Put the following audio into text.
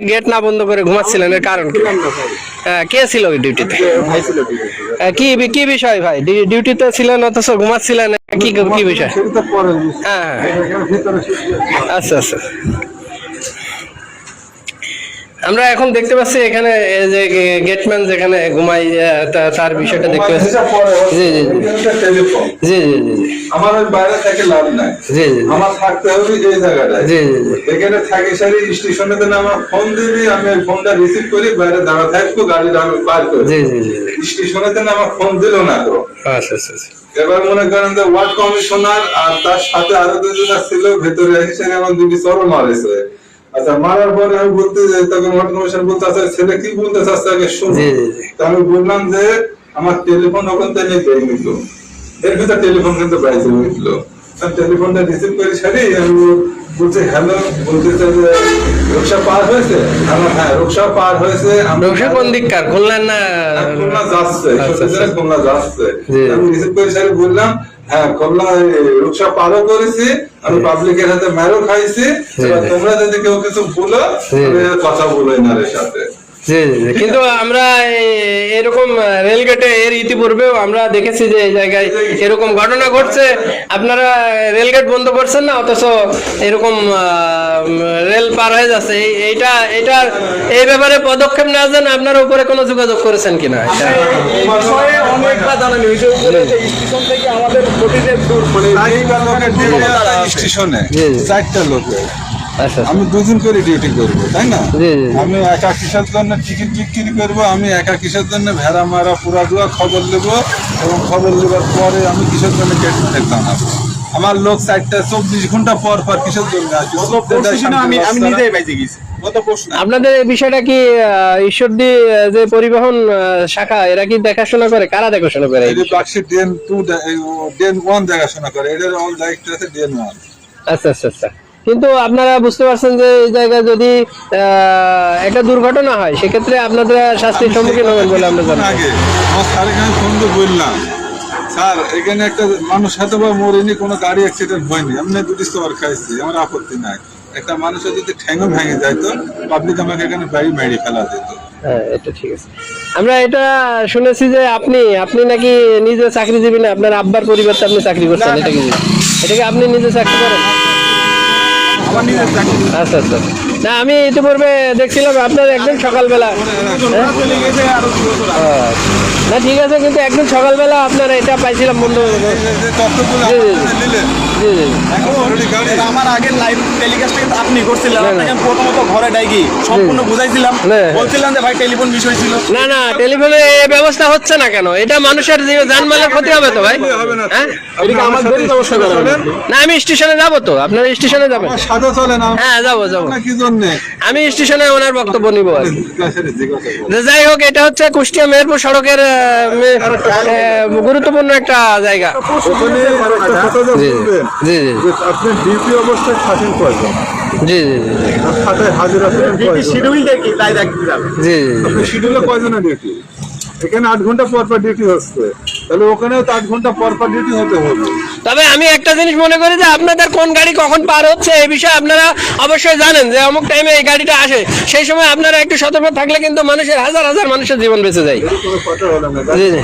Gate না বন্ধ করে ঘুমাচ্ছিলেন এর কারণ? কি হ্যাঁ, কে ছিল ওই ডিউটিতে হ্যাঁ, কি কি বিষয় ভাই? ডিউটিতে ছিলেন অথচ ঘুমাচ্ছিলেন? কি কি বিষয়? হ্যাঁ হ্যাঁ। আচ্ছা আচ্ছা। আমরা এখন দেখতে পাচ্ছি এখানে যে গেটম্যান যেখানে ঘুমাই তার বিষয়টা দেখতে পাচ্ছি। জি, জি, জি। জি জি জি জি। আমার ওই বাইরে থেকে লাভ নাই। জি জি আমার থাকতে হবে এই জায়গাটায়। জি জি জি। এখানে থাকি সারি স্টেশনে দিলে আমার ফোন দিবি আমি ফোনটা রিসিভ করি বাইরে দাঁড়া থাকব আমি পার করি জি জি জি স্টেশনে দিলে আমার ফোন দিল না তো। আচ্ছা আচ্ছা আচ্ছা। এবার মনে করেন যে ওয়ার্ড কমিশনার আর তার সাথে আরও দুজন ছিল ভেতরে এসে আমার দুটি চরম মারেছে। আচ্ছা মারার পরে আমি বলতে তখন ওয়ার্ড কমিশনার বলতে আছে ছেলে কি বলতে চাচ্ছে আগে শুনো জি আমি বললাম যে আমার টেলিফোন ওখান থেকে নিয়ে নিত এর ভিতরে টেলিফোন কিন্তু বাইরে উঠল টেলিফোনটা রিসিভ করে সারি আমি বলছি হ্যালো বলতে চাই যে রোকসা পার হয়েছে? আমার হ্যাঁ রোকসা পার হয়েছে রোশা কোন দিককার? খুলনার না? খুলনা যাচ্ছে আচ্ছা, আচ্ছা। খুলনা যাচ্ছে। আমি রিসিভ করে সারি বললাম হ্যাঁ খুলনা রুকসা পারও করেছি আমি পাবলিকের হাতে মেরো খাইছি। তোমরা যদি কেউ কিছু বলো জি। তবে কথা বলো সাথে। জি জি জি। কিন্তু আমরা এরকম রেলগেটে এর ইতিপূর্বেও আমরা দেখেছি যে এই জায়গায় এরকম ঘটনা ঘটছে। আপনারা রেলগেট বন্ধ করছেন না? অথচ এরকম আহ, রেল পার হয়ে যাচ্ছে। এই- এইটা এটা এই ব্যাপারে পদক্ষেপ নেওয়ার জন্য আপনার উপরে কোনো যোগাযোগ করেছেন কিনা? এটা? এই বিষয়ে অনেকবার জানানো হয়েছে উপরে স্টেশন থেকে আমাদের প্রতিদিন দূর মানে স্টেশনে। চারটা লোকের। আচ্ছা আমি দুদিন করে ডিউটি করব তাই না। আমি একা কিসের জন্য টিকিট বিক্রি করব? আমি একা কিসের জন্য ভেড়া মারা পুরা দুয়া খবর দেবো? এবং খবর নেবার পরে আমি কিসের জন্য কেটে গেটম্যানের জানাব আমার লোক চারটা চব্বিশ ঘণ্টা পর পর কিসের জন্য আসবে? গত পরশু দিনও আমি আমি নিজেই বাইজে গেছি। আপনাদের এই বিষয়টা কি ঈশ্বরদী যে পরিবহন শাখা এরা কি দেখাশোনা করে? কারা দেখাশোনা করে এই এই যে বাক্সে ডেন টু ডেন ওয়ান দেখাশোনা করে। এটার অল দায়িত্ব আছে ডেন ওয়ান আচ্ছা আচ্ছা আচ্ছা। কিন্তু আপনারা বুঝতে পারছেন যে এই জায়গায় যদি আহ, একটা দুর্ঘটনা হয় সেক্ষেত্রে আপনাদের শাস্তির সম্মুখীন হবেন বলে আমরা জানি। আগে আমার স্যারের ফোন দিয়ে বললাম। স্যার এখানে একটা মানুষ হয়তো বা মরেনি কোনো গাড়ি অ্যাক্সিডেন্ট হয়নি। এমনি দুটি স্টোর খাইছি আমার আপত্তি নাই। একটা মানুষের যদি ঠ্যাঙ্গও ভেঙে যায় তো পাবলিক আমাকে এখানে বাড়ি মেরে ফেলা যেত। হ্যাঁ এটা ঠিক আছে। আমরা এটা শুনেছি যে আপনি আপনি নাকি নিজে চাকরিজীবী না আপনার আব্বার পরিবারতে আপনি চাকরি করছেন এটা কি এটা কি আপনি নিজে চাকরি করেন? আমার নিজের চাকরি। আচ্ছা আচ্ছা। না আমি ইতিপূর্বে দেখছিলাম আপনার একদিন সকালবেলা। হ্যাঁ? না ঠিক আছে কিন্তু একদিন সকালবেলা আপনার এটা পাইছিলাম বন্ধু। জি, জি, জি। আমার আগের লাইভ টেলিকাস্টে আপনি করছিলেন। না, না। আপনাকে আমি প্রথমত ঘরে ডাইকি সম্পূর্ণ বুঝাইছিলাম। বলছিলাম যে ভাই টেলিফোন বিষয় ছিল। না না টেলিফোনে এই ব্যবস্থা হচ্ছে না কেন? এটা মানুষের জানমালের ক্ষতি হবে তো ভাই। হ্যাঁ। না আমি স্টেশনে যাব তো। আপনার স্টেশনে যাবেন। হ্যাঁ যাব যাব। কি জন্যে আমি স্টেশনে ওনার বক্তব্য নিবো যাই হোক এটা হচ্ছে কুষ্টিয়া মেহেরপুর সড়কের গুরুত্বপূর্ণ একটা জায়গা। ওখানে আরেকটা কথা যে জি জি। জি আপনি ডিউটি অবস্থায় থাকেন কয়জন? জি জি জি। জি আর খাতায় হাজিরা করেন কয়জন? শিডিউল দেখি তাই দেখতে যাবে। জি জি শিডিউলে কয়জনের ডিউটি? এখানে আট ঘণ্টা পর পর ডিউটি হচ্ছে। তাহলে ওখানেও তো আট ঘণ্টা পর পর ডিউটি হতে হবে। তবে আমি একটা জিনিস মনে করি যে আপনাদের কোন গাড়ি কখন পার হচ্ছে এই বিষয়ে আপনারা অবশ্যই জানেন যে অমুক টাইমে এই গাড়িটা আসে। সেই সময় আপনারা একটু সতর্ক থাকলে কিন্তু মানুষের হাজার হাজার মানুষের জীবন বেঁচে যায়। জি, জি।